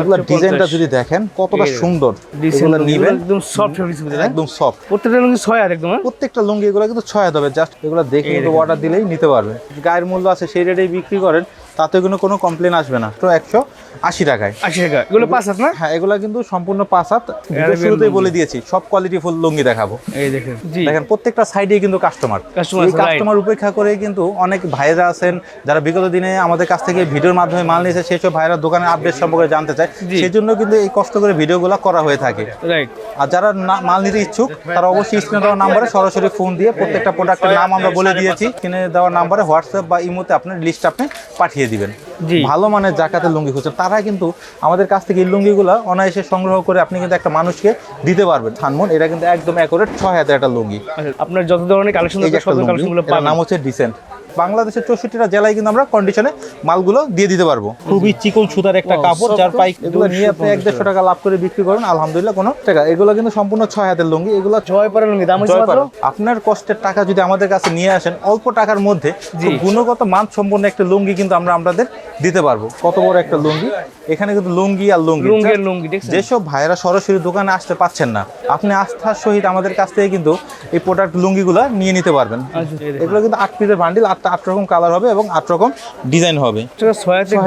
এগুলা ডিজাইনটা যদি দেখেন কতটা সুন্দর। এগুলা নিবেন। একদম সফট ফেব্রিক্স বুঝলেন? একদম সফট প্রত্যেকটা লুঙ্গি ছয় হাত একদম হ্যাঁ? প্রত্যেকটা লুঙ্গি এগুলো কিন্তু ছয় হাত হবে। জাস্ট এগুলা দেখে কিন্তু অর্ডার দিলেই নিতে পারবে। গায়ের মূল্য আছে সেই রেটেই বিক্রি করেন। তাতে কিন্তু কোনো কমপ্লেন আসবে না। তো একশো আশি টাকায়। আশি টাকা। এগুলো পাঁচ হাত না? হ্যাঁ এগুলা কিন্তু সম্পূর্ণ পাঁচ হাত। শুরুতেই বলে দিয়েছি সব কোয়ালিটি ফুল লুঙ্গি দেখাবো। এই দেখেন জি। দেখেন প্রত্যেকটা সাইডে কিন্তু কাস্টমার এই কাস্টমার উপেক্ষা করে কিন্তু অনেক ভাইরা আছেন যারা বিগত দিনে আমাদের কাছ থেকে ভিডিওর মাধ্যমে মাল নিয়েছে সেই সব ভাইরা দোকানের আপডেট সম্পর্কে জানতে চায়। সেই জন্য কিন্তু এই কষ্ট করে ভিডিওগুলো করা হয়ে থাকে। রাইট আর যারা মাল নিতে ইচ্ছুক তারা অবশ্যই স্ক্রিনে দেওয়া নাম্বারে সরাসরি ফোন দিয়ে প্রত্যেকটা প্রোডাক্টের নাম আমরা বলে দিয়েছি। স্ক্রিনে দেওয়া নাম্বারে হোয়াটসঅ্যাপ বা ইমোতে আপনার লিস্ট আপনি পাঠিয়ে দিবেন। ভালো মানের জাকাতের লুঙ্গি খুঁজছেন। তারা কিন্তু আমাদের কাছ থেকে এই লুঙ্গিগুলো অনায়াসে সংগ্রহ করে আপনি কিন্তু একটা মানুষকে দিতে পারবেন। থানমন এটা কিন্তু একদম অ্যাকোরেট ছয় হাজার একটা লুঙ্গি। আপনার যত ধরনের কালেকশন কালেকশনগুলো নাম হচ্ছে ডিসেন্ট বাংলাদেশের চৌষট্টিটা জেলায় কিন্তু আমরা কন্ডিশনে মালগুলো দিয়ে দিতে পারব। খুবই চিকন সুতার একটা কাপড় যার তো পাইক এগুলো নিয়ে আপনি এক দেড়শো টাকা লাভ করে বিক্রি করেন আলহামদুলিল্লাহ কোনো টাকা। এগুলো কিন্তু সম্পূর্ণ ছয় হাতের লুঙ্গি এগুলো ছয় পারের লুঙ্গি দাম পারো। আপনার কষ্টের টাকা যদি আমাদের কাছে নিয়ে আসেন অল্প টাকার মধ্যে গুণগত মান সম্পন্ন একটা লুঙ্গি কিন্তু আমরা আপনাদের দিতে পারব। কত বড় একটা লুঙ্গি? এখানে কিন্তু লুঙ্গি আর লুঙ্গি। লুঙ্গের লুঙ্গি যেসব ভাইরা সরাসরি দোকানে আসতে পাচ্ছেন না আপনি আস্থার সহিত আমাদের কাছ থেকে কিন্তু এই প্রোডাক্ট লুঙ্গিগুলো নিয়ে নিতে পারবেন। আচ্ছা। এগুলো কিন্তু আট পিসের বান্ডিল আটটা আট রকম কালার হবে এবং আট রকম ডিজাইন হবে।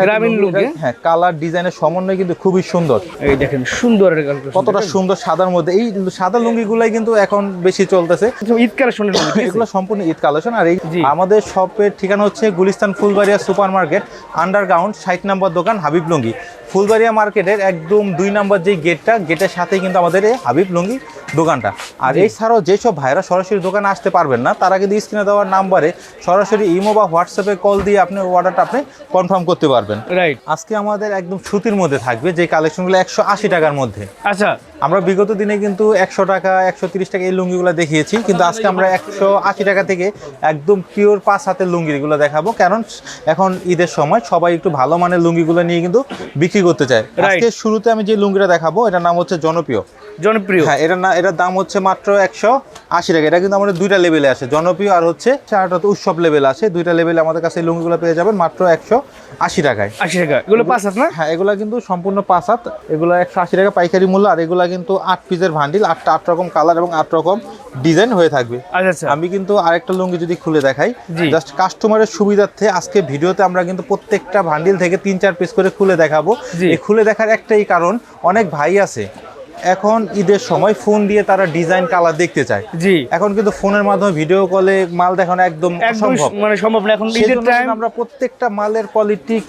গ্রামীণ লুঙ্গি হ্যাঁ কালার ডিজাইনের সমন্বয় কিন্তু খুবই সুন্দর। এই দেখেন সুন্দর কতটা সুন্দর সাদার মধ্যে। এই সাদা লুঙ্গি গুলাই কিন্তু এখন বেশি চলতেছে। ঈদ কালেকশনের লুঙ্গি ঠিক এগুলো সম্পূর্ণ ঈদ কালেকশন। আর এই আমাদের শপের ঠিকানা হচ্ছে Gulistan Phulbaria super market underground ষাট নাম্বার দোকান হাবিব লুঙ্গি। ফুলবাড়িয়া মার্কেটের একদম দুই নম্বর যে গেটটা গেটের সাথেই কিন্তু আমাদের এই হাবিব লুঙ্গি দোকানটা। আর এছাড়াও যেসব ভাইরা সরাসরি দোকানে আসতে পারবেন না তারা কিন্তু স্ক্রিনে দেওয়ার নাম্বারে সরাসরি ইমো বা হোয়াটসঅ্যাপে কল দিয়ে আপনি অর্ডারটা আপনি কনফার্ম করতে পারবেন। রাইট। আজকে আমাদের একদম সুতির মধ্যে থাকবে যে কালেকশনগুলো একশো আশি টাকার মধ্যে। আচ্ছা আমরা বিগত দিনে কিন্তু একশো টাকা একশো তিরিশ টাকা এই লুঙ্গিগুলো দেখিয়েছি কিন্তু আজকে আমরা একশো আশি টাকা থেকে একদম পিওর পাঁচ হাতের লুঙ্গিগুলো দেখাবো। কারণ এখন ঈদের সময় সবাই একটু ভালো মানের লুঙ্গিগুলো নিয়ে কিন্তু বিক্রি করতে চায়। আজকে শুরুতে আমি যে লুঙ্গিটা দেখাবো এটার নাম হচ্ছে জনপ্রিয়। জনপ্রিয়। হ্যাঁ এটার না এটার দাম হচ্ছে মাত্র একশো আশি টাকা। এটা কিন্তু আমাদের দুইটা লেভেলে আসে। জনপ্রিয় আর হচ্ছে চারটা তো উৎসব লেভেল আছে দুইটা লেভেলে আমাদের কাছে লুঙ্গিগুলো পেয়ে যাবেন মাত্র একশো আশি টাকায়। আশি টাকা। এগুলো পাঁচ হাত না? হ্যাঁ এগুলা কিন্তু সম্পূর্ণ পাঁচ হাত। এগুলো একশো আশি টাকা পাইকারি মূল্য আর এগুলা কিন্তু আট পিসের ভান্ডিল আটটা আট রকম কালার এবং আট রকম ডিজাইন হয়ে থাকবে। আচ্ছা আচ্ছা। আমি কিন্তু আরেকটা লুঙ্গি যদি খুলে দেখাই জাস্ট কাস্টমারের সুবিধার্থে আজকে ভিডিওতে আমরা কিন্তু প্রত্যেকটা ভান্ডিল থেকে তিন চার পিস করে খুলে দেখাবো। এই খুলে দেখার একটাই কারণ অনেক ভাই আছে এখন ঈদের সময় ফোন দিয়ে তারা ডিজাইন কালার দেখতে চায়। জি। এখন কিন্তু ফোনের মাধ্যমে ভিডিও কলে মাল দেখানো একদম অসম্ভব। মানে সম্ভব না। এখন ঈদের টাইম আমরা প্রত্যেকটা মালের কোয়ালিটি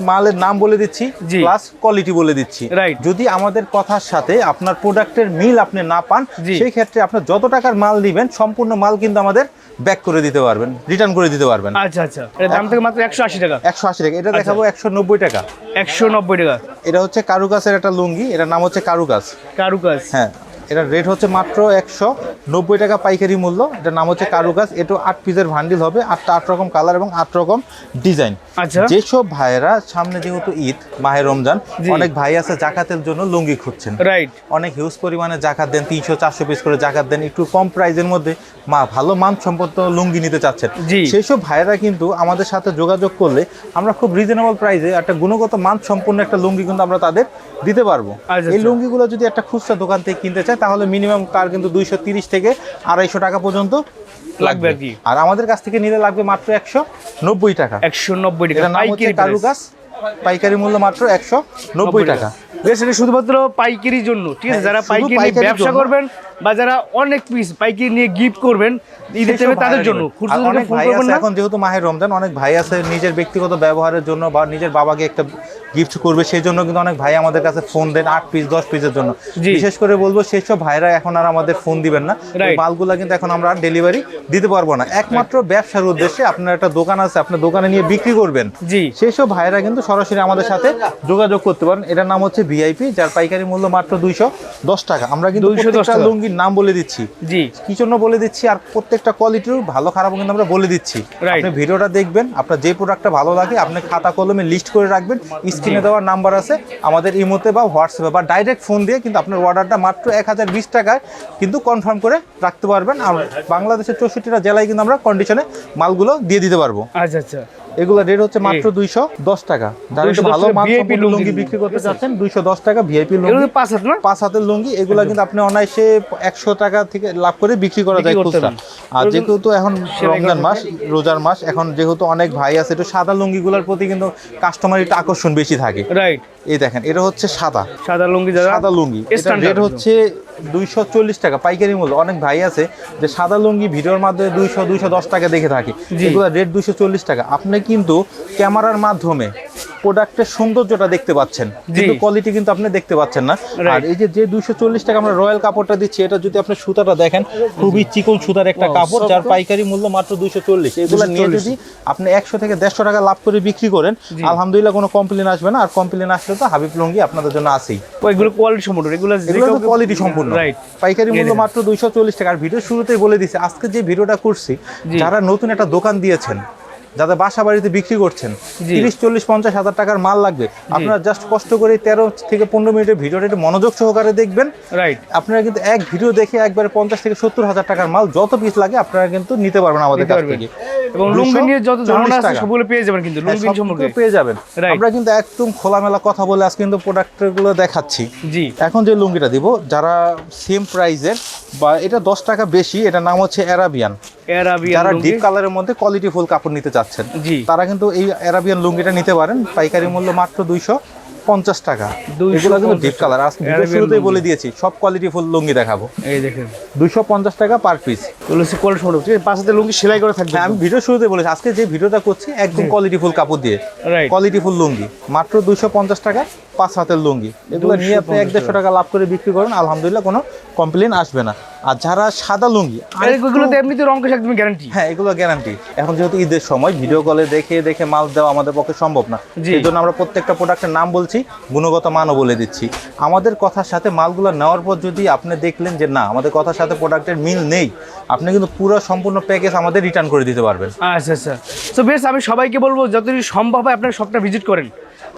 মালের নাম বলে দিচ্ছি। প্লাস কোয়ালিটি বলে দিচ্ছি। Right. যদি আমাদের কথার সাথে আপনার প্রোডাক্টের মিল আপনি না পান সেই ক্ষেত্রে আপনার যত টাকার মাল দিবেন সম্পূর্ণ মাল কিন্তু আমাদের ব্যাক করে দিতে পারবেন রিটার্ন করে দিতে পারবেন। আচ্ছা আচ্ছা। এর দাম থেকে মাত্র একশো আশি টাকা। একশো আশি টাকা। এটা দেখাবো একশো নব্বই টাকা। একশো নব্বই টাকা। এটা হচ্ছে কারুকাসের একটা লুঙ্গি এটার নাম হচ্ছে কারুকাস। কারুকাজ? হ্যাঁ এটার রেট হচ্ছে মাত্র একশো নব্বই টাকা পাইকারি মূল্য। এটার নাম হচ্ছে কারুকাজ। এটা আট পিসের ভান্ডিল হবে আটটা আট রকম কালার এবং আট রকম ডিজাইন আচ্ছা। যেসব ভাইয়েরা সামনে যেহেতু ঈদ মাহে রমজান অনেক ভাই আছে জাকাতের জন্য লুঙ্গি খুঁজছেন। রাইট অনেক হিউজ পরিমাণে জাকাত দেন তিনশো চারশো পিস করে জাকাত দেন একটু কম প্রাইজের মধ্যে মা ভালো মান সম্পন্ন লুঙ্গি নিতে চাচ্ছেন। সেই সব ভাইয়েরা কিন্তু আমাদের সাথে যোগাযোগ করলে আমরা খুব রিজনেবল প্রাইসে একটা গুণগত মান সম্পন্ন একটা লুঙ্গি কিন্তু আমরা তাদের দিতে পারব। আচ্ছা, এই আচ্ছা। লুঙ্গিগুলো যদি একটা খুচরা দোকান থেকে কিনতে চায় তাহলে মিনিমাম কার কিন্তু দুইশো তিরিশ থেকে আড়াইশো টাকা পর্যন্ত লাগবে। আর কি। আর আমাদের কাছ থেকে নিলে লাগবে মাত্র একশো নব্বই টাকা। একশো নব্বই টাকা। নাম পাইকারি মূল্য মাত্র একশো নব্বই টাকা। শুধুমাত্র পাইকারির জন্য ঠিক আছে? হ্যাঁ, যারা পাইকারি ব্যবসা করবেন বা যারা অনেক পিস পাইকারি নিয়ে গিফট করবেন ঈদের টাইমে তাদের জন্য। অনেক ভাই আছে এখন যেহেতু মাহের রমজান অনেক ভাই আছে নিজের ব্যক্তিগত ব্যবহারের জন্য বা নিজের বাবাকে একটা গিফট করবে সেই জন্য কিন্তু অনেক ভাই আমাদের কাছে ফোন দেন আট পিস দশ পিসের জন্য। বিশেষ করে বলব সেসব ভাইরা এখন আর আমাদের ফোন দিবেন না। মালগুলা কিন্তু এখন আমরা ডেলিভারি দিতে পারব না। একমাত্র ব্যবসার উদ্দেশ্যে আপনার একটা দোকান আছে আপনার দোকানে নিয়ে বিক্রি করবেন। জি। সেই সব ভাইরা কিন্তু সরাসরি আমাদের সাথে যোগাযোগ করতে পারেন। এটার নাম হচ্ছে ভিআইপি যার পাইকারি মূল্য মাত্র দুইশো দশ টাকা। আমরা কিন্তু 210 প্রত্যেকটা লুঙ্গির নাম বলে দিচ্ছি। জি। কি জন্য বলে দিচ্ছি? আর প্রত্যেকটা কোয়ালিটির ভালো খারাপ কিন্তু আমরা বলে দিচ্ছি. আপনি ভিডিওটা দেখবেন আপনার যে প্রোডাক্টটা ভালো লাগে আপনি খাতা কলমে লিস্ট করে রাখবেন স্ক্রিনে দেওয়ার নাম্বার আছে। আমাদের ইমোতে বা হোয়াটসঅ্যাপে বা ডাইরেক্ট ফোন দিয়ে কিন্তু আপনার অর্ডারটা মাত্র এক হাজার বিশ টাকায় কিন্তু কনফার্ম করে রাখতে পারবেন। আর বাংলাদেশের চৌষট্টিটা জেলায় কিন্তু আমরা কন্ডিশনে মালগুলো দিয়ে দিতে পারব। আচ্ছা আচ্ছা। এগুলো রেট হচ্ছে মাত্র দুইশো দশ টাকা। যারা একটু ভালো লুঙ্গি বিক্রি করতে চাচ্ছেন দুইশো দশ টাকা ভিআইপি লুঙ্গি। পাঁচ হাত না? পাঁচ হাতের লুঙ্গি এগুলো কিন্তু আপনি অনায়াসে একশো টাকা থেকে লাভ করে বিক্রি করা যায় করতে খুচরা। আর যেহেতু এখন রমজান মাস রোজার মাস এখন যেহেতু অনেক ভাই আছে একটু সাদা লুঙ্গিগুলোর প্রতি কিন্তু কাস্টমার একটু আকর্ষণ বেশি থাকে। রাইট এই দেখেন এটা হচ্ছে সাদা। সাদা লুঙ্গি যারা সাদা লুঙ্গি। এটা রেট হচ্ছে দুইশো চল্লিশ টাকা পাইকারি মূল্য। অনেক ভাই আছে যে সাদা লুঙ্গি ভিডিওর মাধ্যমে দুইশো দুইশো দশ টাকা দেখে থাকি। জি। এগুলো রেট দুইশো চল্লিশ টাকা। আপনি কিন্তু ক্যামেরার মাধ্যমে প্রোডাক্টের সৌন্দর্যটা দেখতে পাচ্ছেন। কিন্তু কোয়ালিটি কিন্তু আপনি দেখতে পাচ্ছেন না। আর এই যে যে দুইশো চল্লিশ টাকা আমরা রয়্যাল কাপড়টা দিচ্ছি এটা যদি আপনি সুতাটা দেখেন খুবই চিকন সুতার একটা কাপড় যার পাইকারি মূল্য মাত্র দুইশো চল্লিশ। এগুলো নিয়ে যদি আপনি একশো থেকে দেড়শো টাকা লাভ করে বিক্রি করেন আলহামদুলিল্লাহ কোনো কমপ্লেন আসবে না। আর কমপ্লেন আসলে তো হাবিব লুঙ্গি আপনাদের জন্য আছেই। এগুলো কোয়ালিটি সম্পূর্ণ। এগুলো কোয়ালিটি সম্পূর্ণ। রাইট পাইকারি মূল্য মাত্র দুইশো চল্লিশ টাকা। আর ভিডিও শুরুতেই বলে দিছে আজকে যে ভিডিওটা করছি। যারা নতুন একটা দোকান দিয়েছেন যাদের বাসা বাড়িতে বিক্রি করছেন। তিরিশ চল্লিশ পঞ্চাশ হাজার টাকার মাল লাগবে। আপনারা জাস্ট কষ্ট করে তেরো থেকে পনেরো মিনিটের ভিডিওটা একটু মনোযোগ সহকারে দেখবেন। রাইট আপনারা কিন্তু এক ভিডিও দেখে একবারে পঞ্চাশ থেকে সত্তর হাজার টাকার মাল যত পিস লাগে আপনারা কিন্তু নিতে পারবেন আমাদের কাছ থেকে। এবং লুঙ্গি নিয়ে যত 240 ধারণা আছে সবগুলো পেয়ে যাবেন কিন্তু হ্যাঁ, লুঙ্গি সম্পর্কে। পেয়ে যাবেন। আমরা কিন্তু একদম খোলামেলা কথা বলে আজকে কিন্তু প্রোডাক্টগুলো দেখাচ্ছি। জি। এখন যে লুঙ্গিটা দিব যারা সেম প্রাইজের বা এটা দশ টাকা বেশি এটা নাম হচ্ছে অ্যারাবিয়ান যারা ডিপ কালারের মধ্যে কোয়ালিটি ফুল কাপড় নিতে চাচ্ছেন জি। তারা কিন্তু এই অ্যারাবিয়ান লুঙ্গিটা নিতে পারেন। পাইকারি মূল্য মাত্র দুইশো। পঞ্চাশ টাকা। এগুলো কিন্তু ডিপ কালার আজকে শুরুতেই বলে দিয়েছি সব কোয়ালিটি ফুল লুঙ্গি দেখাবো। এই দেখেন। দুইশো পঞ্চাশ টাকা পার পিস কোয়ালিটি পাঁচ হাতে লুঙ্গি সেলাই করে থাকবে হ্যাঁ আমি ভিডিও শুরুতে বলেছি আজকে যে ভিডিওটা করছি একদম কোয়ালিটি ফুল কাপড় দিয়ে। Quality full lungi. মাত্র দুইশো পঞ্চাশ টাকা পাঁচ হাতের লুঙ্গি। এগুলো নিয়ে আপনি এক দেড়শো টাকা। লাভ করে বিক্রি করেন আলহামদুলিল্লাহ কোনো কমপ্লেন আসবে না। আর যারা সাদা লুঙ্গি এগুলোতে এমনিতে রং একদম গ্যারান্টি হ্যাঁ এগুলো গ্যারান্টি এখন যেহেতু ঈদের সময় ভিডিও কলে দেখে দেখে মাল দেওয়া আমাদের পক্ষে সম্ভব না। সেই জন্য আমরা প্রত্যেকটা প্রোডাক্টের নাম বলছি গুণগত মানও বলে দিচ্ছি। আমাদের কথার সাথে মালগুলো নেওয়ার পর যদি আপনি দেখলেন যে না আমাদের কথার সাথে প্রোডাক্টের মিল নেই আপনি কিন্তু পুরো সম্পূর্ণ প্যাকেজ আমাদের রিটার্ন করে দিতে পারবেন। আচ্ছা আচ্ছা। তো বেশ আমি সবাইকে বলব যতদিন সম্ভব হয় আপনার শপটা ভিজিট করেন।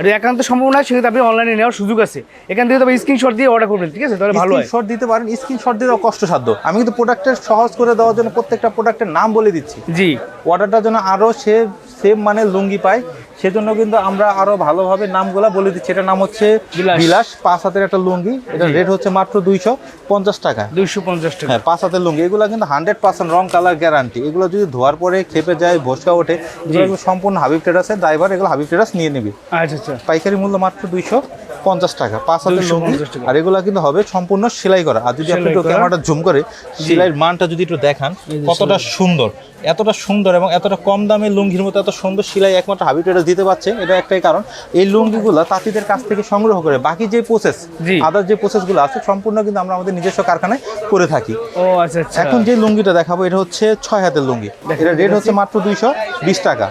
আর একান্ত সম্ভব না সেক্ষেত্রে আপনি অনলাইনে নেওয়ার সুযোগ আছে। এখান থেকে তবে স্ক্রিনশট দিয়ে অর্ডার করবেন ঠিক আছে? তাহলে ভালো স্ক্রিনশট দিতে পারেন স্ক্রিনশট দিতেও কষ্টসাধ্য। আমি কিন্তু প্রোডাক্টের সহজ করে দেওয়ার জন্য প্রত্যেকটা প্রোডাক্টের নাম বলে দিচ্ছি। জি। অর্ডারটার জন্য আরও সে সেম মানে লুঙ্গি পায়। সেজন্য কিন্তু আমরা আরও ভালোভাবে নামগুলা বলে দিচ্ছি। এটার নাম হচ্ছে বিলাস। বিলাস। পাঁচ হাতের একটা লুঙ্গি। এটা রেট হচ্ছে মাত্র দুইশো পঞ্চাশ টাকা। দুইশো পঞ্চাশ টাকা। হ্যাঁ পাঁচ হাতের লুঙ্গি। এগুলো কিন্তু হান্ড্রেড পার্সেন্ট রং কালার গ্যারান্টি এগুলো যদি ধোয়ার পরে খেপে যায় ভসকা ওঠে এগুলো সম্পূর্ণ হাবিব ট্রেডার্সের ড্রাইভার এগুলো হাবিব ট্রেডার্স নিয়ে নেবে। আচ্ছা আচ্ছা। পাইকারি মূল্য মাত্র দুইশো। পঞ্চাশ টাকা পাঁচ 250 লুঙ্গি। আর এগুলো কিন্তু হবে সম্পূর্ণ সেলাই করা। আর যদি আপনি একটু। ক্যামেরাটা জুম করে সেলাইয়ের মানটা যদি একটু দেখান কতটা সুন্দর এতটা সুন্দর এবং এতটা কম দামে লুঙ্গির মতো এত সুন্দর সেলাই একমাত্র হাবি ট্রেডার্স দিতে পারছে। এটা একটাই কারণ। এই লুঙ্গিগুলো তাঁতিদের কাছ থেকে সংগ্রহ করে বাকি যে প্রসেস। আদার যে প্রসেসগুলো আছে সম্পূর্ণ কিন্তু আমরা আমাদের নিজস্ব কারখানায় করে থাকি। ও আচ্ছা আচ্ছা। এখন যে লুঙ্গিটা দেখাবো এটা হচ্ছে ছয় হাতের লুঙ্গি। এটা রেট হচ্ছে মাত্র দুইশো বিশ টাকা।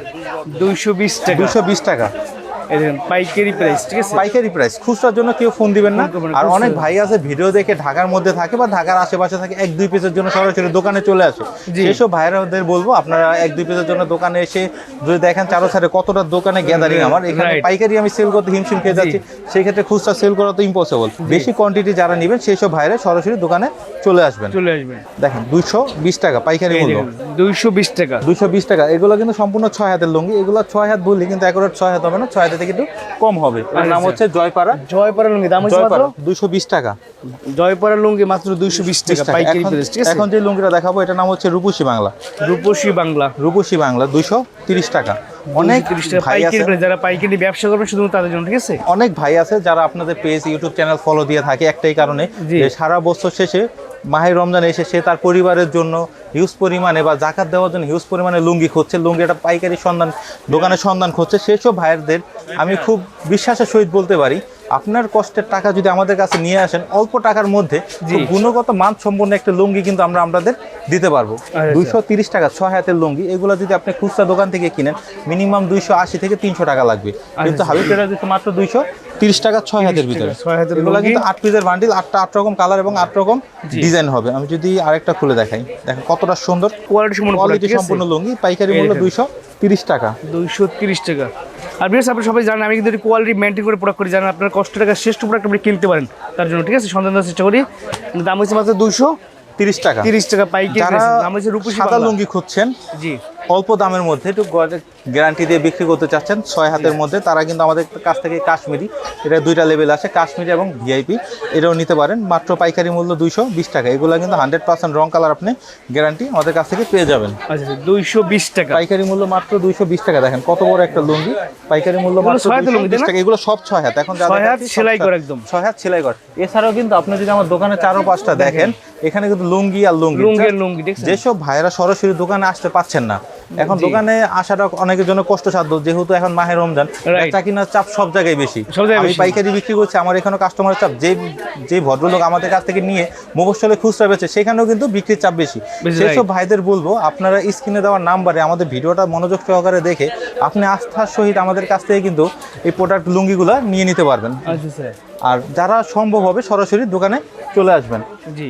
দুইশো বিশ টাকা। দুইশো বিশ টাকা। পাইকারি প্রাইস ঠিক আছে? পাইকারি প্রাইস খুচরার জন্য কেউ ফোন দিবেন না। আর অনেক ভাই আছে ভিডিও দেখে ঢাকার মধ্যে থাকে বা ঢাকার আশেপাশে থাকে এক দুই পিসের জন্য সরাসরি দোকানে চলে আসে। সেসব ভাইরাদের বলব আপনারা এক দুই পিসের জন্য দোকানে এসে যদি দেখেন চারো সাইডে কতটা দোকানে গ্যাদারিং আমার এখানে পাইকারি আমি সেল করতে হিমশিম খেয়ে যাচ্ছি সেই ক্ষেত্রে খুচরা সেল করা তো ইম্পসিবল বেশি কোয়ান্টিটি যারা নেবেন সেই সব ভাইরা সরাসরি দোকানে চলে আসবেন। চলে আসবেন। দেখেন দুইশো বিশ টাকা পাইকারি মূল্য। দুইশো বিশ টাকা। দুইশো বিশ টাকা এগুলো কিন্তু সম্পূর্ণ ছয় হাতের লুঙ্গি এগুলো ছয় হাত বললি কিন্তু একেবারে ছয় হাত হবে না ছয় হাতে থেকে কিন্তু কম হবে। এর নাম আচ্ছা। হচ্ছে জয়পাড়া। জয়পাড়া লুঙ্গি দাম হচ্ছে মাত্র জয়পাড়া দুইশো বিশ টাকা। জয়পাড়া লুঙ্গি মাত্র দুইশো বিশ টাকা। পাইকারি প্রাইস ঠিক আছে? এখন যে লুঙ্গিটা দেখাবো এটা নাম হচ্ছে রূপসী বাংলা। রূপসী বাংলা। রূপসী বাংলা দুইশো তিরিশ টাকা। অনেক ভাই আছে। যারা পাইকারি ব্যবসা করবে শুধু তাদের জন্য ঠিক আছে? অনেক ভাই আছে যারা আপনাদের পেজ ইউটিউব চ্যানেল ফলো দিয়ে থাকে একটাই কারণে যে সারা বছর শেষে মাহের রমজান এসে সে তার পরিবারের জন্য হিউজ পরিমাণে বা জাকাত দেওয়ার জন্য হিউজ পরিমাণে লুঙ্গি খুঁজছে লুঙ্গি একটা পাইকারি সন্ধান দোকানের সন্ধান খুঁজছে সেসব ভাইয়েরদের আমি খুব বিশ্বাসের সহিত বলতে পারি। আপনার কষ্টের টাকা যদি আমাদের কাছে নিয়ে আসেন অল্প টাকার মধ্যে গুণগত মান সম্পন্ন একটা লুঙ্গি কিন্তু আমরা আপনাদের দিতে পারব। আচ্ছা। দুইশো তিরিশ টাকা ছয় হাতের লুঙ্গি এগুলো যদি আপনি খুচরা দোকান থেকে কিনেন মিনিমাম দুইশো আশি থেকে তিনশো টাকা লাগবে। কিন্তু হাবিব ট্রেডার দিচ্ছে মাত্র দুইশো তিরিশ টাকা ছয় হাতের ভিতরে। এগুলো কিন্তু আট পিসের বান্ডিল আটটা আট রকম কালার এবং আট রকম ডিজাইন হবে। আমি যদি আরেকটা খুলে দেখাই দেখেন কতটা সুন্দর কোয়ালিটি সম্পূর্ণ লুঙ্গি পাইকারি মূল্য। দুইশো তিরিশ টাকা। দুইশো তিরিশ টাকা। আর বিশেষ আপনি সবাই জানেন আমি কিন্তু কোয়ালিটি মেনটেন করে প্রোডাক্ট করি। জানেন আপনার কষ্ট টাকা শ্রেষ্ঠ প্রোডাক্ট আপনি কিনতে পারেন তার জন্য ঠিক আছে? সন্ধান দেওয়ার চেষ্টা করি। দাম হচ্ছে মাত্র দুইশো তিরিশ টাকা। তিরিশ টাকা পাইকারি দাম হচ্ছে রূপসী সাদা লুঙ্গি খুঁজছেন জি। অল্প দামের মধ্যে একটু গ্যারান্টি দিয়ে বিক্রি করতে চাচ্ছেন ছয় হাতের মধ্যে। তারা কিন্তু আমাদের কাছ থেকে কাশ্মীরি এটা দুইটা লেভেল আছে কাশ্মীরি এবং ভিআইপি এটাও নিতে পারেন মাত্র পাইকারি মূল্য দুইশো বিশ টাকা। এগুলো কিন্তু হান্ড্রেড পার্সেন্ট রং কালার আপনি গ্যারান্টি আমাদের কাছ থেকে পেয়ে যাবেন। আচ্ছা দুইশো বিশ টাকা। পাইকারি মূল্য মাত্র দুইশো বিশ টাকা। দেখেন কত বড় একটা লুঙ্গি। পাইকারি মূল্য এগুলো মাত্র ছয় লুঙ্গি, 220 টাকা। এগুলো সব ছয় হাত। এখন সেলাই করা একদম। ছয় হাত সেলাই কর এছাড়াও কিন্তু আপনি যদি আমার দোকানে চারো পাঁচটা দেখেন। এখানে কিন্তু লুঙ্গি আর লুঙ্গি। লুঙ্গের লুঙ্গি যেসব ভাইরা সরাসরি দোকানে আসতে পাচ্ছেন না এখন দোকানে আসাটা অনেকের জন্য কষ্টসাধ্য যেহেতু এখন মাহে রমজান. বেচা কিনার চাপ সব জায়গায় বেশি। আমি পাইকারি বিক্রি করছি আমার এখানে কাস্টমারের চাপ যে যে ভদ্রলোক আমাদের কাছ থেকে নিয়ে মফস্বলে খুচরা বেচে সেখানেও কিন্তু বিক্রির চাপ বেশি। বেশি, সেসব ভাইদের বলব আপনারা স্ক্রিনে দেওয়ার নাম্বারে আমাদের ভিডিওটা মনোযোগ সহকারে দেখে আপনি আস্থার সহিত আমাদের কাছ থেকে কিন্তু এই প্রোডাক্ট লুঙ্গিগুলো নিয়ে নিতে পারবেন। আচ্ছা স্যার আর যারা সম্ভব হবে সরাসরি দোকানে চলে আসবেন।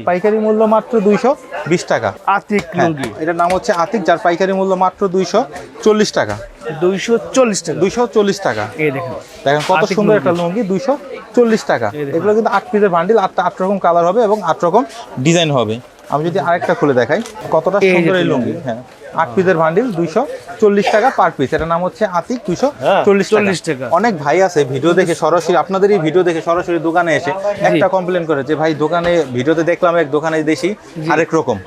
পাইকারি মূল্য মাত্র দুইশো বিশ টাকা। আতিক হ্যাঁ, লুঙ্গি। এটার নাম হচ্ছে আতিক যার পাইকারি মূল্য মাত্র দুইশো চল্লিশ টাকা। দুইশো চল্লিশ টাকা। দুইশো চল্লিশ টাকা। এই দেখেন। দেখেন কত সুন্দর একটা লুঙ্গি। দুইশো চল্লিশ টাকা। এগুলো কিন্তু আট পিসের বান্ডিল আটটা আট রকম কালার হবে এবং আট রকম ডিজাইন হবে। আমি যদি আরেকটা খুলে দেখাই কতটা সুন্দর এই লুঙ্গি। হ্যাঁ আট পিসের ভান্ডিল দুইশো চল্লিশ টাকা পার পিস এটার নাম হচ্ছে আতিক দুইশো চল্লিশ 40 টাকা। অনেক ভাই আছে ভিডিও দেখে সরাসরি আপনাদের এই ভিডিও দেখে সরাসরি দোকানে এসে একটা কমপ্লেন করে যে ভাই দোকানে ভিডিওতে দেখলাম এক দোকানে দেখি আরেক রকম।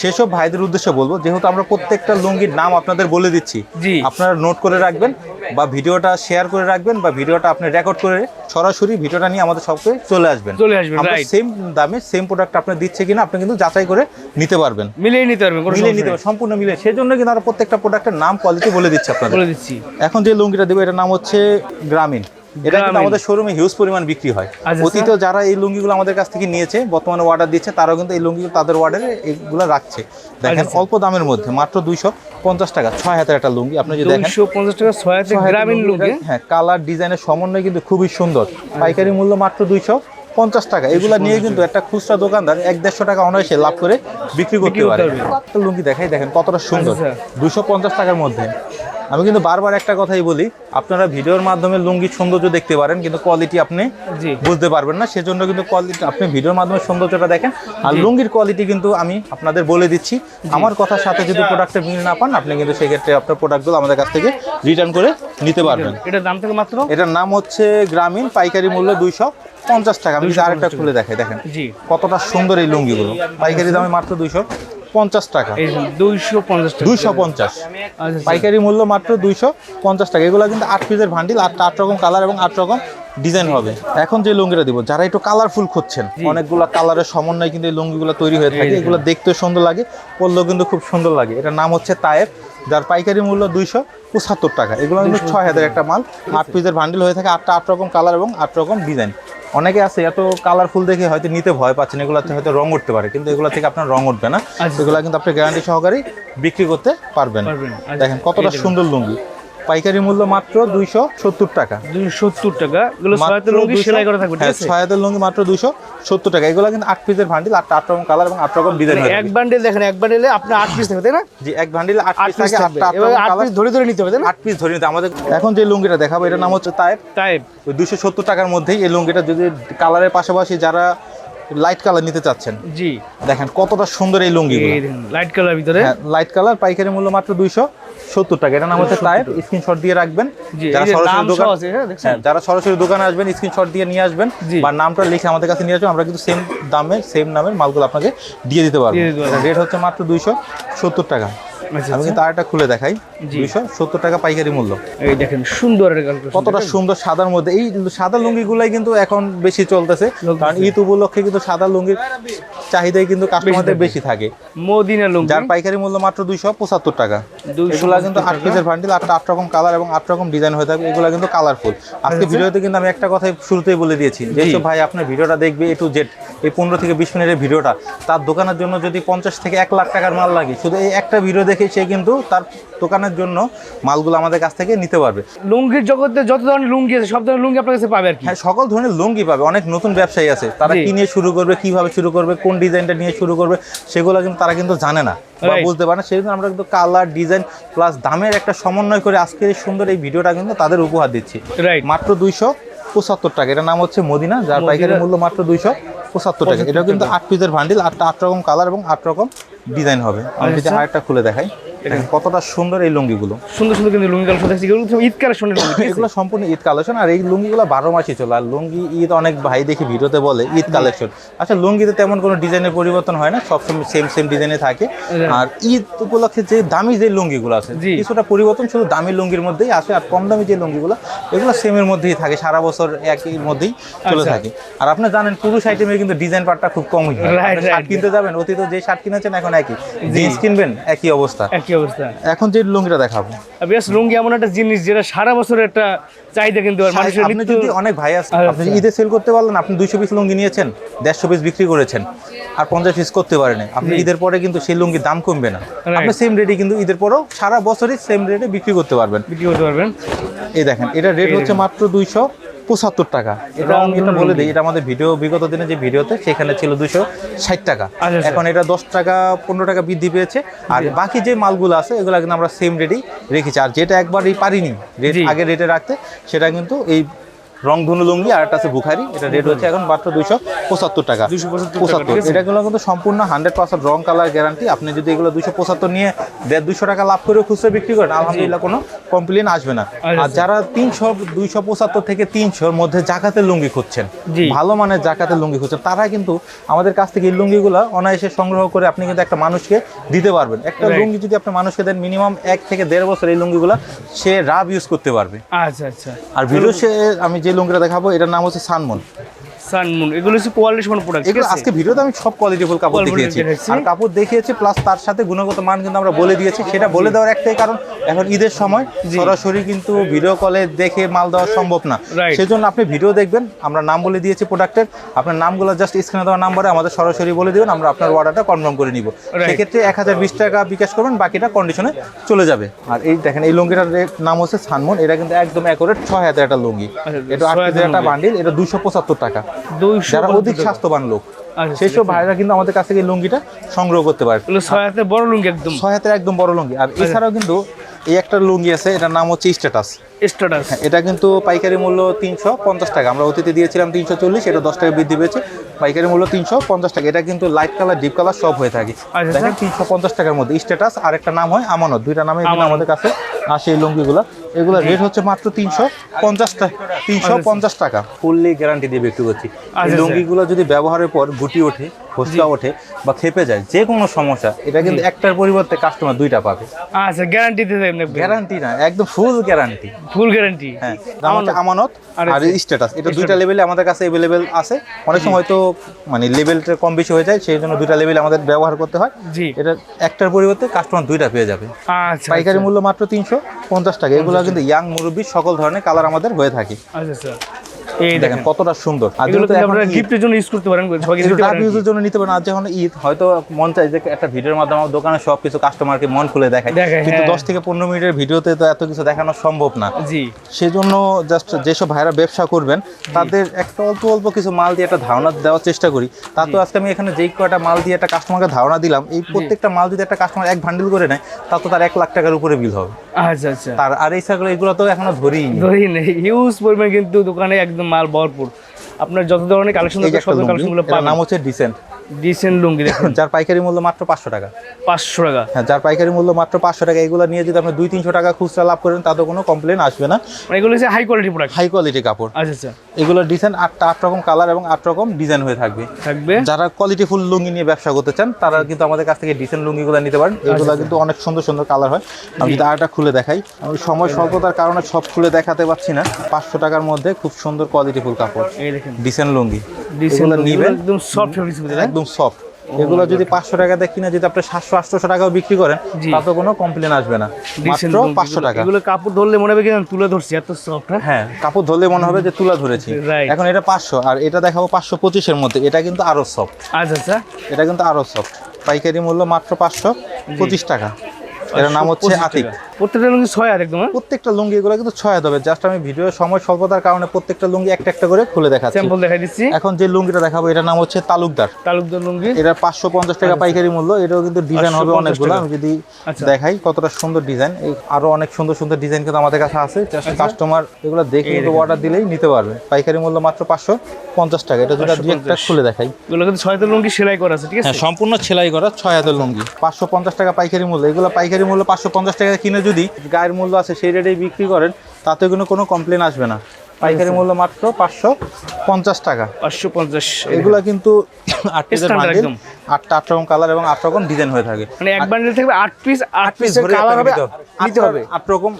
সেসব ভাইদের উদ্দেশ্যে বলব যেহেতু আমরা প্রত্যেকটা লুঙ্গির নাম আপনাদের বলে দিচ্ছি আপনারা নোট করে রাখবেন বা ভিডিওটা শেয়ার করে রাখবেন বা ভিডিওটা আপনি রেকর্ড করে সরাসরি ভিডিওটা নিয়ে আমাদের সবকে চলে আসবেন। চলে আসবেন, সেম দামে সেম প্রোডাক্ট আপনি দিচ্ছে কিনা আপনি কিন্তু যাচাই করে নিতে পারবেন। মিলিয়ে নিতে পারবেন মিলিয়ে নিতে। পারবেন সম্পূর্ণ মিলে সেজন্য কিন্তু আমরা প্রত্যেকটা প্রোডাক্টের নাম কোয়ালিটি বলে দিচ্ছি আপনাদের। বলে দিচ্ছি। এখন যে লুঙ্গিটা দেবো এটার নাম হচ্ছে গ্রামীণ এটা কিন্তু আমাদের শোরুমে হিউজ পরিমাণ বিক্রি হয়। আচ্ছা, অতীতে যারা এই লুঙ্গিগুলো আমাদের কাছ থেকে নিয়েছে বর্তমানে অর্ডার দিচ্ছে তারাও কিন্তু এই লুঙ্গিগুলো তাদের অর্ডারে এইগুলো রাখছে। দেখেন আচ্ছা। অল্প দামের মধ্যে মাত্র দুইশো পঞ্চাশ টাকা ছয় হাতের একটা লুঙ্গি। আপনি যদি দেখেন পঞ্চাশ টাকা ছয় হাতের গ্রামীণ লুঙ্গি, হ্যাঁ কালার ডিজাইনের সমন্বয় কিন্তু খুবই সুন্দর। পাইকারি মূল্য মাত্র দুইশো পঞ্চাশ টাকা। এগুলো নিয়ে কিন্তু একটা খুচরা দোকানদার এক দেড়শো টাকা অনায়াসে লাভ করে বিক্রি করতে পারে। লুঙ্গি দেখাই দেখেন কতটা সুন্দর। আচ্ছা। দুশো পঞ্চাশ টাকার মধ্যে। আমি কিন্তু বারবার একটা কথাই বলি আপনারা ভিডিওর মাধ্যমে লুঙ্গির সৌন্দর্য দেখতে পারেন কিন্তু কোয়ালিটি আপনি বুঝতে পারবেন না সেজন্য কিন্তু কোয়ালিটি আপনি ভিডিওর মাধ্যমে সৌন্দর্যটা দেখেন। আর লুঙ্গির কোয়ালিটি কিন্তু আমি আপনাদের বলে দিচ্ছি। আমার কথার সাথে যদি প্রোডাক্টের মিল না পান আপনি কিন্তু সেক্ষেত্রে আপনার প্রোডাক্টগুলো আমাদের কাছ থেকে রিটার্ন করে নিতে পারবেন। এটার দাম থেকে মাত্র? এটার নাম হচ্ছে গ্রামীণ পাইকারি মূল্য দুইশো পঞ্চাশ টাকা। আমি আরেকটা খুলে দেখাই দেখেন। কতটা সুন্দর এই লুঙ্গিগুলো। পাইকারি দামে মাত্র দুইশো। পঞ্চাশ টাকা। দুইশো পঞ্চাশ দুইশো পঞ্চাশ। আচ্ছা পাইকারি মূল্য মাত্র দুইশো পঞ্চাশ টাকা। এগুলো কিন্তু আট পিসের ভান্ডিল আটটা আট রকম কালার এবং আট রকম ডিজাইন হবে। এখন যে লুঙ্গিটা দিব যারা একটু কালারফুল খুঁজছেন অনেকগুলো কালারের সমন্বয়ে কিন্তু এই লুঙ্গিগুলো তৈরি হয়ে থাকে। এগুলো দেখতেও সুন্দর লাগে পরলেও কিন্তু খুব সুন্দর লাগে। এটার নাম হচ্ছে তায়েব যার পাইকারি মূল্য দুইশো পঁচাত্তর টাকা। এগুলো কিন্তু ছয় হাজার একটা মাল। আট পিসের ভান্ডিল হয়ে থাকে আটটা আট রকম কালার এবং আট রকম ডিজাইন অনেকে আছে এত কালারফুল দেখে হয়তো নিতে ভয় পাচ্ছেন এগুলোতে হয়তো রং উঠতে পারে কিন্তু এগুলো থেকে আপনার রং উঠবে না এগুলা এগুলো কিন্তু আপনি গ্যারান্টি সহকারে বিক্রি করতে পারবেন পারবেন। আচ্ছা। দেখেন কতটা সুন্দর লুঙ্গি পাইকারি মূল্য মাত্র দুইশো সত্তর টাকা। দুইশো সত্তর টাকা। এগুলো ছয় লুঙ্গি সেলাই করা থাকবে হ্যাঁ, লুঙ্গি মাত্র দুইশো সত্তর টাকা। এগুলো কিন্তু আট পিসের ভান্ডিল আট আট রকম কালার এবং আট রকম ডিজাইন মানে এক বান্ডেল দেখেন এক বান্ডেলে আপনার আট পিস থাকবে তাই না? জি এক ভান্ডিল আট পিস থাকে আট পিস ধরে ধরে নিতে হবে তাই না? আট পিস ধরে নিতে আমাদের এখন যে লুঙ্গিটা দেখাবো এটার নাম হচ্ছে তায়েব তাই ওই দুইশো সত্তর টাকার মধ্যেই এই লুঙ্গিটা যদি কালারের পাশাপাশি যারা লাইট কালার নিতে চাচ্ছেন জি। দেখেন কতটা সুন্দর এই লুঙ্গি লাইট কালার ভিতরে। হ্যাঁ লাইট কালার পাইকারি মূল্য মাত্র দুইশো সত্তর টাকা। এটা নাম হচ্ছে টাইপ স্ক্রিনশট দিয়ে রাখবেন। যারা সরাসরি দোকান আছে, হ্যাঁ? হ্যাঁ, যারা সরাসরি দোকানে আসবেন স্ক্রিনশট দিয়ে নিয়ে আসবেন বা নামটা লিখে আমাদের কাছে নিয়ে আসবেন আমরা কিন্তু সেম দামে সেম নামের মালগুলো আপনাকে দিয়ে দিতে পারব। রেট হচ্ছে মাত্র দুইশো সত্তর টাকা। আমি কিন্তু আরেকটা খুলে দেখাই। দুইশো সত্তর টাকা পাইকারি মূল্য। এই দেখেন সুন্দর কতটা সুন্দর সাদার মধ্যে। এই সাদা লুঙ্গিগুলাই কিন্তু এখন বেশি চলতেছে। কারণ ঈদ উপলক্ষে কিন্তু সাদা লুঙ্গির চাহিদাই কিন্তু কাস্টমারদের থাকে। বেশি থাকে। মদিনা লুঙ্গি। যার পাইকারি মূল্য মাত্র দুইশো পঁচাত্তর টাকা। 275 এগুলা কিন্তু আট। পিসের বান্ডিল আটটা আট রকম কালার এবং আট রকম ডিজাইন হয়ে থাকবে। এগুলা কিন্তু কালারফুল আজকে ভিডিওতে কিন্তু আমি একটা কথাই শুরুতেই বলে দিয়েছি। যেসব ভাই আপনার ভিডিওটা দেখবে এ টু জেড এই পনেরো থেকে বিশ মিনিটের ভিডিওটা। তার দোকানের জন্য যদি পঞ্চাশ থেকে এক লাখ টাকার মাল লাগে শুধু এই একটা ভিডিও দেখে সে কিন্তু তার দোকানের জন্য মালগুলো আমাদের কাছ থেকে নিতে পারবে। লুঙ্গির জগতে যত ধরনের লুঙ্গি আছে সব ধরনের লুঙ্গি আপনার কাছে পাবে আর কি? হ্যাঁ সকল ধরনের লুঙ্গি পাবে। অনেক নতুন ব্যবসায়ী আছে তারা কি নিয়ে শুরু করবে কীভাবে শুরু করবে কোন ডিজাইনটা নিয়ে শুরু করবে সেগুলো কিন্তু তারা কিন্তু জানে না বা বুঝতে পারে না। সেই জন্য আমরা কিন্তু কালার ডিজাইন প্লাস দামের একটা সমন্বয় করে আজকের এই সুন্দর এই ভিডিওটা কিন্তু তাদের উপহার দিচ্ছি। মাত্র দুইশো পঁচাত্তর টাকা। এটার নাম হচ্ছে মদিনা যার পাইকারি মূল্য মাত্র দুইশো। পঁচাত্তর টাকা। এটা কিন্তু আট পিসের ভান্ডিল আটটা আট রকম কালার এবং আট রকম ডিজাইন হবে। আমি যদি আচ্ছা। আরেকটা খুলে দেখাই। দেখেন কতটা সুন্দর এই লুঙ্গিগুলো। সুন্দর সুন্দর কিন্তু লুঙ্গি কালেকশন দেখছি। ঈদ কালেকশনের লুঙ্গি এগুলো সম্পূর্ণ ঈদ কালেকশন। আর এই লুঙ্গিগুলো বারো মাসই চলে। আর লুঙ্গি ঈদ অনেক ভাই দেখি ভিডিওতে বলে ঈদ কালেকশন। আচ্ছা লুঙ্গিতে তেমন কোনো ডিজাইনের পরিবর্তন হয় না সবসময় সেম সেম ডিজাইনে থাকে। আর ঈদ উপলক্ষে যে দামি যে লুঙ্গিগুলো আছে। কিছুটা পরিবর্তন শুধু দামি লুঙ্গির মধ্যেই আসে আর কম দামি যে লুঙ্গিগুলো এগুলো সেমের মধ্যেই থাকে সারা বছর একই মধ্যেই চলে আচ্ছা। থাকে। আর আপনি জানেন পুরুষ আইটেমের কিন্তু ডিজাইন পার্টটা খুব কমই শার্ট কিনতে যাবেন অতীত যে শার্ট কিনেছেন এখন একই। জিন্স কিনবেন একই অবস্থা। একই অবস্থা? এখন যে লুঙ্গিটা দেখাবো। বেশ লুঙ্গি এমন একটা জিনিস যেটা সারা বছরের একটা চাহিদা কিন্তু মানুষের আপনি যদি অনেক ভাই আছে আচ্ছা। আপনি ঈদে সেল করতে পারলেন আপনি দুইশো পিস লুঙ্গি নিয়েছেন দেড়শো পিস বিক্রি করেছেন আর পঞ্চাশ পিস করতে পারেন। আপনি ঈদের পরে কিন্তু সেই লুঙ্গির দাম কমবে না। আপনি সেম রেটে কিন্তু ঈদের পরেও সারা বছরই সেম রেটে বিক্রি করতে পারবেন। বিক্রি করতে পারবেন। এই দেখেন এটা রেট হচ্ছে মাত্র দুইশো। পঁচাত্তর টাকা। এটা আমি এটা বলে দিই এটা আমাদের ভিডিও বিগত দিনে যে ভিডিওতে সেখানে ছিল দুশো ষাট টাকা। আচ্ছা, আচ্ছা। এখন এটা দশ টাকা পনেরো টাকা বৃদ্ধি পেয়েছে। আর বাকি যে মালগুলো আছে এগুলো কিন্তু আমরা সেম রেটেই রেখেছি। আর যেটা একবার এই পারিনি রেট। আগে রেটে রাখতে সেটা কিন্তু এই রংধনু লুঙ্গি আর একটা আছে বুখারি। এটা রেট হচ্ছে এখন মাত্র দুইশো পঁচাত্তর টাকা। পঁচাত্তর? এটাগুলো কিন্তু সম্পূর্ণ হান্ড্রেড পার্সেন্ট রং কালার গ্যারান্টি আপনি যদি এগুলো দুশো পঁচাত্তর নিয়ে দেড় দুশো টাকা লাভ করে খুচরা বিক্রি করেন আলহামদুলিল্লাহ কোনো কমপ্লেন আসবে না। আর যারা তিনশো দুইশো পঁচাত্তর থেকে তিনশোর মধ্যে জাকাতের লুঙ্গি খুঁজছেন ভালো মানের জাকাতের লুঙ্গি খুঁজছেন তারা কিন্তু আমাদের কাছ থেকে এই লুঙ্গিগুলো অনায়াসে সংগ্রহ করে আপনি কিন্তু একটা মানুষকে দিতে পারবেন। একটা লুঙ্গি যদি আপনি মানুষকে দেন মিনিমাম এক থেকে দেড় বছর এই লুঙ্গিগুলো সে রাব ইউজ করতে পারবে। আচ্ছা আচ্ছা। আর ভিডিও সে আমি যে লুঙ্গিটা দেখাবো এটার নাম হচ্ছে সানমন। সানমুন এগুলো হচ্ছে কোয়ালিটি সম্পন্ন প্রোডাক্ট এগুলো আজকে ভিডিওতে আমি সব কোয়ালিটিফুল কাপড় দেখিয়েছি। আর কাপড় দেখিয়েছি প্লাস তার সাথে গুণগত মান কিন্তু আমরা বলে দিয়েছি। সেটা বলে দেওয়ার একটাই কারণ এখন ঈদের সময় সরাসরি কিন্তু ভিডিও কলে দেখে মাল দেওয়া সম্ভব না। সেজন্য আপনি ভিডিও দেখবেন আমরা নাম বলে দিয়েছি প্রোডাক্টের আপনার নামগুলো জাস্ট স্ক্রিনে দেওয়া নাম্বারে আমাদের সরাসরি বলে দিবেন আমরা আপনার অর্ডারটা কনফার্ম করে নিব। সেক্ষেত্রে এক হাজার বিশ টাকা বিকাশ করবেন বাকিটা কন্ডিশনে চলে যাবে। আর এই দেখেন এই লুঙ্গিটার নাম হচ্ছে সানমন এটা কিন্তু একদম অ্যাকোরেট ছয় হাজার একটা লুঙ্গি। আচ্ছা, এটা আট হাজার একটা। বান্ডিল এটা দুশো পঁচাত্তর টাকা। যারা অধিক স্বাস্থ্যবান লোক আচ্ছা, সেই সব ভাইরা কিন্তু আমাদের কাছ থেকে লুঙ্গিটা সংগ্রহ করতে পারে। ছয় হাতে বড় লুঙ্গি একদম। ছয় হাতের একদম বড় লুঙ্গি। আর এছাড়াও কিন্তু এই একটা লুঙ্গি আছে এটার নাম হচ্ছে স্ট্যাটাস স্ট্যাটাস এটা কিন্তু পাইকারি মূল্য তিনশো পঞ্চাশ টাকা। আমরা অতীতে দিয়েছিলাম তিনশো চল্লিশ এটা দশ টাকা বৃদ্ধি পেয়েছে। পাইকারি মূল্য তিনশো পঞ্চাশ টাকা। এটা কিন্তু লাইট কালার ডিপ কালার সব হয়ে থাকে। আচ্ছা, দেখেন তিনশো পঞ্চাশ টাকার মধ্যে স্ট্যাটাস আর একটা নাম হয় আমানত। দুইটা নামে আমাদের কাছে আসে এই লুঙ্গিগুলো। এগুলো রেট হচ্ছে মাত্র তিনশো পঞ্চাশ টাকা তিনশো পঞ্চাশ টাকা। ফুললি গ্যারান্টি দিয়ে বিক্রি করছি। এই আচ্ছা। লুঙ্গিগুলো যদি ব্যবহারের পর গুটি ওঠে ফসকা ওঠে বা খেপে যায় যে কোনো সমস্যা এটা কিন্তু একটার পরিবর্তে কাস্টমার দুইটা পাবে। আচ্ছা গ্যারান্টি গ্যারান্টি না একদম ফুল গ্যারান্টি ফুল গ্যারান্টি হ্যাঁ আমানত। আর স্ট্যাটাস এটা দুইটা লেভেলে আমাদের কাছে অ্যাভেলেবেল আছে। অনেক সময় হয়তো মানে লেভেলটা কম বেশি হয়ে যায় সেই জন্য দুইটা লেভেল আমাদের ব্যবহার করতে হয়। জি। এটা একটার পরিবর্তে কাস্টমার দুইটা পেয়ে যাবে। আচ্ছা পাইকারি মূল্য মাত্র তিনশো পঞ্চাশ টাকা। এগুলো কিন্তু ইয়াং মুরব্বী সকল ধরনের কালার আমাদের হয়ে থাকে। আচ্ছা আচ্ছা। এই দেখেন কতটা সুন্দর। আর যেহেতু আপনারা গিফটের জন্য ইউজ করতে পারেন ইউজের নিতে পারেন। আজ যখন ঈদ হয়তো মন চাই যে একটা ভিডিওর মাধ্যমে আমার দোকানে সব কিছু কাস্টমারকে মন খুলে দেখায়। কিন্তু হ্যাঁ। দশ থেকে পনেরো মিনিটের ভিডিওতে তো এত কিছু দেখানো সম্ভব না। জি। সেজন্য জাস্ট যেসব ভাইরা ব্যবসা করবেন তাদের একটা অল্প অল্প কিছু মাল দিয়ে একটা ধারণা দেওয়ার চেষ্টা করি। তা তো আজকে আমি এখানে যেই কয়টা মাল দিয়ে একটা কাস্টমারকে ধারণা দিলাম এই প্রত্যেকটা মাল যদি একটা কাস্টমার এক ভান্ডেল করে নেয় তা তো তার এক লাখ টাকার উপরে বিল হবে। আচ্ছা আচ্ছা। তার আর এই ছাগল এগুলো তো এখনও ধরিই নি। ধরি নেই। হিউজ পরিমাণ কিন্তু দোকানে একদম মাল ভরপুর। আপনার যত ধরনের কালেকশন সব কালেকশনগুলো নাম হচ্ছে ডিসেন্ট ডিসেন্ট লুঙ্গি দেখুন। যার পাইকারি মূল্য মাত্র পাঁচশো টাকা। পাঁচশো টাকা। হ্যাঁ যার পাইকারি মূল্য মাত্র পাঁচশো টাকা এগুলো নিয়ে যদি আপনি দুই তিনশো টাকা খুচরা লাভ করেন তাতে কোনো কমপ্লেন আসবে না। মানে এগুলো হচ্ছে high quality product high quality কাপড়। আচ্ছা আচ্ছা। এগুলো ডিজাইন আটটা আট রকম কালার এবং আট রকম ডিজাইন হয়ে থাকবে। থাকবে। যারা লুঙ্গি নিয়ে ব্যবসা করতে চান তারা কিন্তু আমাদের কাছ থেকে ডিসেন্ট লুঙ্গিগুলো নিতে পারেন। এগুলো কিন্তু অনেক সুন্দর সুন্দর কালার হয়। আমি যদি আরেকটা খুলে দেখাই। আমি সময় স্বল্পতার কারণে সব খুলে দেখাতে পারছি না। পাঁচশো টাকার মধ্যে খুব সুন্দর কোয়ালিটি ফুল কাপড়। ডিসেন্ট লুঙ্গি। ডিসেন্ট নিবেন। একদম সফট মধ্যে একদম সফট এগুলো যদি পাঁচশো টাকা দিয়ে কিনে যদি আপনি সাতশো আটশো টাকাও বিক্রি করেন তাতে কোনো কমপ্লেন আসবে না। মাত্র পাঁচশো টাকা। এগুলো কাপড় ধরলে মনে হবে কি তুলে ধরছি এত সফট হ্যাঁ? হ্যাঁ কাপড় ধরলে মনে হবে যে তুলা ধরেছি। এখন এটা পাঁচশো আর এটা দেখাবো পাঁচশো পঁচিশের মধ্যে। এটা কিন্তু আরও সফট আচ্ছা আচ্ছা। এটা কিন্তু আরও সফট পাইকারি মূল্য মাত্র পাঁচশো পঁচিশ টাকা। নাম হচ্ছে আতিক। প্রত্যেকটা লুঙ্গি ছয় হাত একদম হ্যাঁ? প্রত্যেকটা লুঙ্গি এগুলো কিন্তু ছয় হাত হবে। জাস্ট আমি ভিডিও সময় স্বল্পতার কারণে প্রত্যেকটা লুঙ্গি একটা একটা করে খুলে দেখাচ্ছি। স্যাম্পল দেখাই দিচ্ছি। এখন যে লুঙ্গিটা দেখাবো এটার নাম হচ্ছে তালুকদার। তালুকদার লুঙ্গি। এটা পাঁচশো পঞ্চাশ টাকা পাইকারি মূল্য। এটাও কিন্তু ডিজাইন হবে অনেকগুলো। আমি যদি আচ্ছা। দেখাই কতটা সুন্দর ডিজাইন এই আরও অনেক সুন্দর সুন্দর ডিজাইন কিন্তু আমাদের কাছে আছে। জাস্ট কাস্টমার এগুলো দেখে কিন্তু অর্ডার দিলেই নিতে পারবে। পাইকারি মূল্য মাত্র পাঁচশো পঞ্চাশ টাকা। এটা দুই একটা খুলে দেখাই। এগুলো কিন্তু ছয় হাতের লুঙ্গি সেলাই করা আছে ঠিক আছে? হ্যাঁ সম্পূর্ণ সেলাই করা ছয় হাতের লুঙ্গি। পাঁচশো পঞ্চাশ টাকা পাইকারি মূল্য। এগুলো পাইকারি মূল্য পাঁচশো পঞ্চাশ টাকা কিনে যদি গায়ের মূল্য আছে সেই রেটেই বিক্রি করেন তাতে কোনো কোনো কমপ্লেন আসবে না। পাইকারি মূল্য মাত্র পাঁচশো পঞ্চাশ টাকা। পাঁচশো পঞ্চাশ এগুলো কিন্তু আট একদম। আটটা আট রকম কালার এবং আট রকম ডিজাইন হয়ে থাকে। মানে এক বান্ডেল থাকবে আট পিস আট পিস কালার হবে নিতে হবে। আট রকম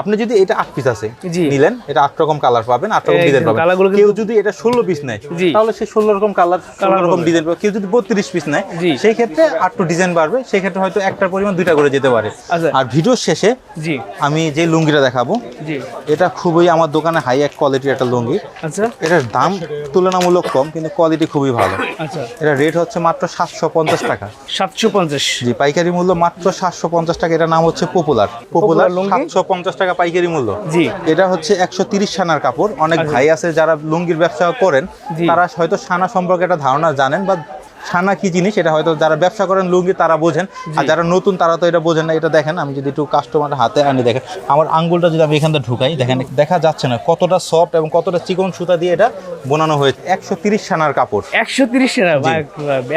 আপনি যদি এটা আট পিস আছে নিলেন এটা আট রকম কালার পাবেন আট রকম ডিজাইন পাবেন। কেউ যদি এটা ষোলো পিস নেয় তাহলে সে ষোলো রকম কালার ষোলো রকম ডিজাইন পাবে। কেউ যদি বত্রিশ পিস নেয় সেই ক্ষেত্রে আটটু ডিজাইন বাড়বে সেই ক্ষেত্রে হয়তো একটার পরিমাণ দুইটা করে যেতে পারে। আচ্ছা। আর ভিডিওর শেষে জি। আমি যে লুঙ্গিটা দেখাবো এটা খুবই আমার দোকানে হাই এক কোয়ালিটির একটা লুঙ্গি। আচ্ছা। এটার দাম তুলনামূলক কম কিন্তু কোয়ালিটি খুবই ভালো। আচ্ছা। এটা রেট হচ্ছে মাত্র সাতশো পঞ্চাশ টাকা। সাতশো পঞ্চাশ। জি পাইকারি মূল্য মাত্র সাতশো পঞ্চাশ টাকা। এটার নাম হচ্ছে পপুলার পপুলার লুঙ্গি? সাতশো পঞ্চাশ টাকা পাইকারি মূল্য। জি। এটা হচ্ছে একশো তিরিশ সানার কাপড়। অনেক ভাই আছে যারা লুঙ্গির ব্যবসা করেন তারা হয়তো সানা সম্পর্কে একটা ধারণা জানেন বা সানা কি জিনিস এটা হয়তো যারা ব্যবসা করেন লুঙ্গি তারা বোঝেন। আর যারা নতুন তারা তো এটা বোঝেন না। এটা দেখেন আমি যদি একটু কাস্টমার হাতে আনি দেখেন আমার আঙ্গুলটা যদি আমি এখান থেকে ঢুকাই দেখেন দেখা যাচ্ছে না কতটা সফট এবং কতটা চিকন সুতা দিয়ে এটা বোনানো হয়েছে। একশো তিরিশ সানার কাপড়। একশো তিরিশ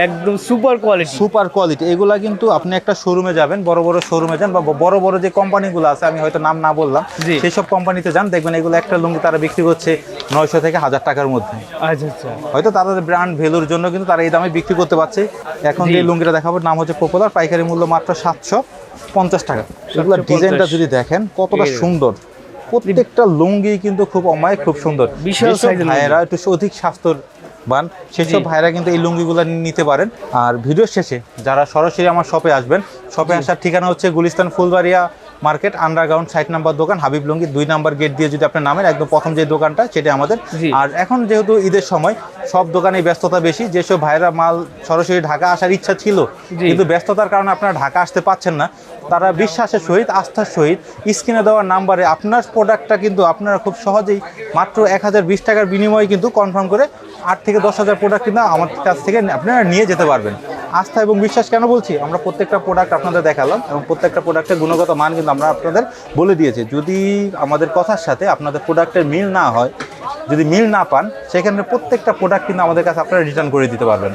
একদম সুপার কোয়ালিটি সুপার কোয়ালিটি এগুলা কিন্তু আপনি একটা শোরুমে যাবেন বড় বড় শোরুমে যান বা বড় বড় যে কোম্পানিগুলো আছে আমি হয়তো নাম না বললাম। সেই সব কোম্পানিতে যান দেখবেন এগুলো একটা লুঙ্গি তারা বিক্রি করছে নয়শো থেকে হাজার টাকার মধ্যে। আচ্ছা আচ্ছা। হয়তো তাদের ব্র্যান্ড ভ্যালুর জন্য কিন্তু তারা এই দামে বিক্রি করতে পারছে। এখন যে লুঙ্গিটা দেখাবো নাম হচ্ছে পপুলার পাইকারি মূল্য মাত্র সাতশো পঞ্চাশ টাকা। এগুলো ডিজাইনটা যদি দেখেন কতটা সুন্দর। প্রত্যেকটা লুঙ্গি কিন্তু খুব অমায়িক খুব সুন্দর। লুঙ্গি। ভাইয়েরা একটু অধিক স্বাস্থ্যবান সেসব জি। ভাইরা কিন্তু এই লুঙ্গিগুলো নিতে পারেন। আর ভিডিও শেষে যারা সরাসরি আমার শপে আসবেন শপে আসার ঠিকানা হচ্ছে গুলিস্তান ফুলবাড়িয়া মার্কেট আন্ডারগ্রাউন্ড ষাট নাম্বার দোকান হাবিব লুঙ্গি দুই নাম্বার গেট দিয়ে যদি আপনি নামেন একদম প্রথম যে দোকানটা সেটা আমাদের। আর এখন যেহেতু ঈদের সময় সব দোকানে ব্যস্ততা বেশি। যেসব ভাইরা মাল সরাসরি ঢাকা আসার ইচ্ছা ছিল কিন্তু ব্যস্ততার কারণে আপনারা ঢাকা আসতে পাচ্ছেন না। তারা বিশ্বাসের সহিত আস্থার সহিত স্ক্রিনে দেওয়ার নাম্বারে আপনার প্রোডাক্টটা কিন্তু আপনারা খুব সহজেই মাত্র এক হাজার বিশ টাকার বিনিময়ে কিন্তু কনফার্ম করে আট থেকে দশ হাজার প্রোডাক্ট কিন্তু আমার কাছ থেকে আপনারা নিয়ে যেতে পারবেন। আস্থা এবং বিশ্বাস কেন বলছি? আমরা প্রত্যেকটা প্রোডাক্ট আপনাদের দেখালাম এবং প্রত্যেকটা প্রোডাক্টের গুণগত মান কিন্তু আমরা আপনাদের বলে দিয়েছি। যদি আমাদের কথার সাথে আপনাদের প্রোডাক্টের মিল না হয় যদি মিল না পান সেখানে প্রত্যেকটা প্রোডাক্ট কিন্তু আমাদের কাছে আপনারা রিটার্ন করে দিতে পারবেন।